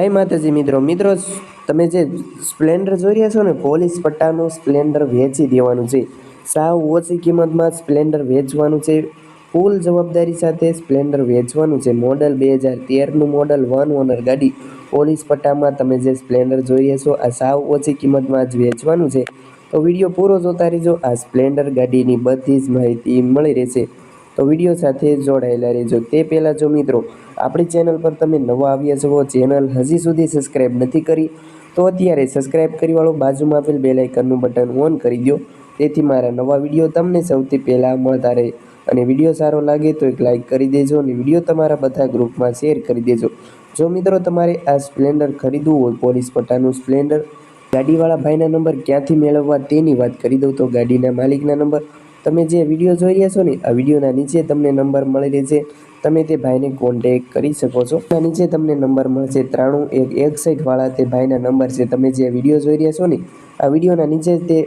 જય માતાજી મિત્રો મિત્રો, તમે જે સ્પ્લેન્ડર જોઈ રહ્યા છો ને, પોલીસ પટ્ટાનું સ્પ્લેન્ડર વેચી દેવાનું છે. સાવ ઓછી કિંમતમાં સ્પ્લેન્ડર વેચવાનું છે. ફૂલ જવાબદારી સાથે સ્પ્લેન્ડર વેચવાનું છે. મોડલ બે હજાર તેરનું મોડલ વન ઓનર ગાડી. પોલીસ પટ્ટામાં તમે જે સ્પ્લેન્ડર જોઈ રહ્યા છો, આ સાવ ઓછી કિંમતમાં જ વેચવાનું છે. તો વીડિયો પૂરો જોતા રહેજો. આ સ્પ્લેન્ડર ગાડીની બધી જ માહિતી મળી રહેશે. તો વીડિયો સાથે જોડાયેલા રહેજો. તે પહેલાં જો મિત્રો, આપણી ચેનલ પર તમે નવા આવ્યા છો, ચેનલ હજી સુધી સબસ્ક્રાઈબ નથી કરી, તો અત્યારે સબસ્ક્રાઈબ કરી વાળો બાજુમાં આપેલ બેલ આઇકનનું બટન ઓન કરી દો. તેથી મારા નવા વીડિયો તમને સૌથી પહેલાં મળતા રહે. અને વીડિયો સારો લાગે તો એક લાઇક કરી દેજો અને વીડિયો તમારા બધા ગ્રુપમાં શેર કરી દેજો. જો મિત્રો તમારે આ સ્પ્લેન્ડર ખરીદવું હોય, પોલીસ પટ્ટાનું સ્પ્લેન્ડર, ગાડીવાળા ભાઈના નંબર ક્યાંથી મેળવવા તેની વાત કરી દઉં તો ગાડીના માલિકના નંબર તમે જે વીડિયો જોઈ રહ્યા છો ને, આ વિડીયોના નીચે તમને નંબર મળી રહેશે તમે તે ભાઈને કોન્ટેક કરી શકો છો. એના નીચે તમને નંબર મળશે ત્રાણું એક એકસઠવાળા તે ભાઈના નંબર છે. તમે જે વીડિયો જોઈ રહ્યા છો ને, આ વિડીયોના નીચે તે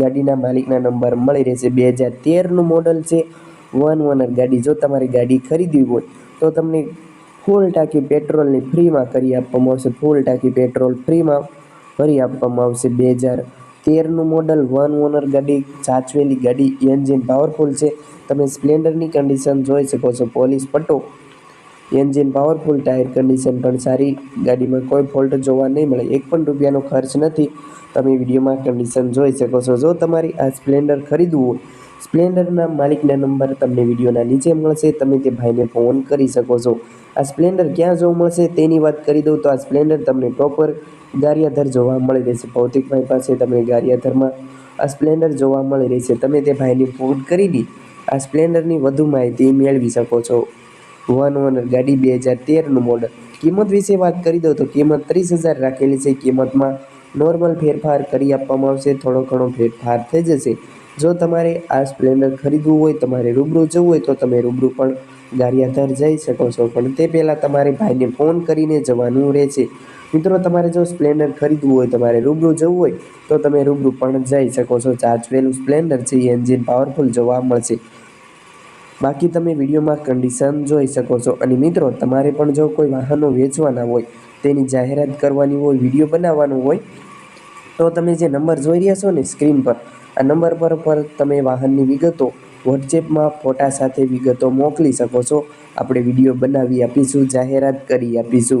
ગાડીના માલિકના નંબર મળી રહેશે. બે હજાર તેરનું મોડલ છે. વન ઓનર ગાડી. જો તમારી ગાડી ખરીદવી હોય, તો તમને ફૂલ ટાંકી પેટ્રોલની ફ્રીમાં કરી આપવામાં આવશે. ફૂલ ટાંકી પેટ્રોલ ફ્રીમાં ભરી આપવામાં આવશે. બે હજાર તેરનું મોડલ વન ઓનર ગાડી, સાચવેલી ગાડી એન્જિન પાવરફુલ છે. તમે સ્પ્લેન્ડરની કન્ડિશન જોઈ શકો છો પોલીસ પટ્ટો. એન્જિન પાવરફુલ ટાયર કન્ડિશન પણ સારી. ગાડીમાં કોઈ ફોલ્ટ જોવા નહીં મળે, એક પણ રૂપિયાનો ખર્ચ નથી. તમે વિડીયોમાં કન્ડિશન જોઈ શકો છો. જો તમારી આ સ્પ્લેન્ડર ખરીદવું સ્પ્લેન્ડરના માલિકના નંબર તમને વિડીયોના નીચે મળશે. તમે તે ભાઈને ફોન કરી શકો છો. આ સ્પ્લેન્ડર ક્યાં જોવા મળશે તેની વાત કરી દઉં તો આ સ્પ્લેન્ડર તમને પ્રોપર ગારિયાધર જોવા મળી રહેશે. ભૌતિકભાઈ પાસે તમે ગારિયાધરમાં આ સ્પ્લેન્ડર જોવા મળી રહેશે. તમે તે ભાઈને ફોન કરીને આ સ્પ્લેન્ડરની વધુ માહિતી મેળવી શકો છો. વન ઓનર ગાડી બે હજાર તેરનું મોડલ. કિંમત વિશે વાત કરી દઉં તો કિંમત ત્રીસ હજાર રાખેલી છે. કિંમતમાં નોર્મલ ફેરફાર કરી આપવામાં આવશે. થોડો ઘણો ફેરફાર થઈ જશે. જો તમારે આ સ્પ્લેન્ડર ખરીદવું હોય, તમારે રૂબરૂ જવું હોય, તો તમે રૂબરૂ પણ ગારિયાધર જઈ શકો છો. પણ તે પહેલાં તમારે ભાઈને ફોન કરીને જવાનું રહેશે. મિત્રો, તમારે જો સ્પ્લેન્ડર ખરીદવું હોય, તમારે રૂબરૂ જવું હોય, તો તમે રૂબરૂ પણ જઈ શકો છો. ચાર્જ વેલું સ્પ્લેન્ડર છે એન્જિન પાવરફુલ જોવા મળશે. બાકી તમે વિડીયોમાં કન્ડિશન જોઈ શકો છો. અને મિત્રો, તમારે પણ જો કોઈ વાહનો વેચવાના હોય, તેની જાહેરાત કરવાની હોય, વીડિયો બનાવવાનો હોય તો તમે જે નંબર જોઈ રહ્યા છો ને સ્ક્રીન પર, આ નંબર પર પર તમે વાહનની વિગતો વોટ્સએપમાં ફોટા સાથે વિગતો મોકલી શકો છો. આપણે વીડિયો બનાવી આપીશું, જાહેરાત કરી આપીશું.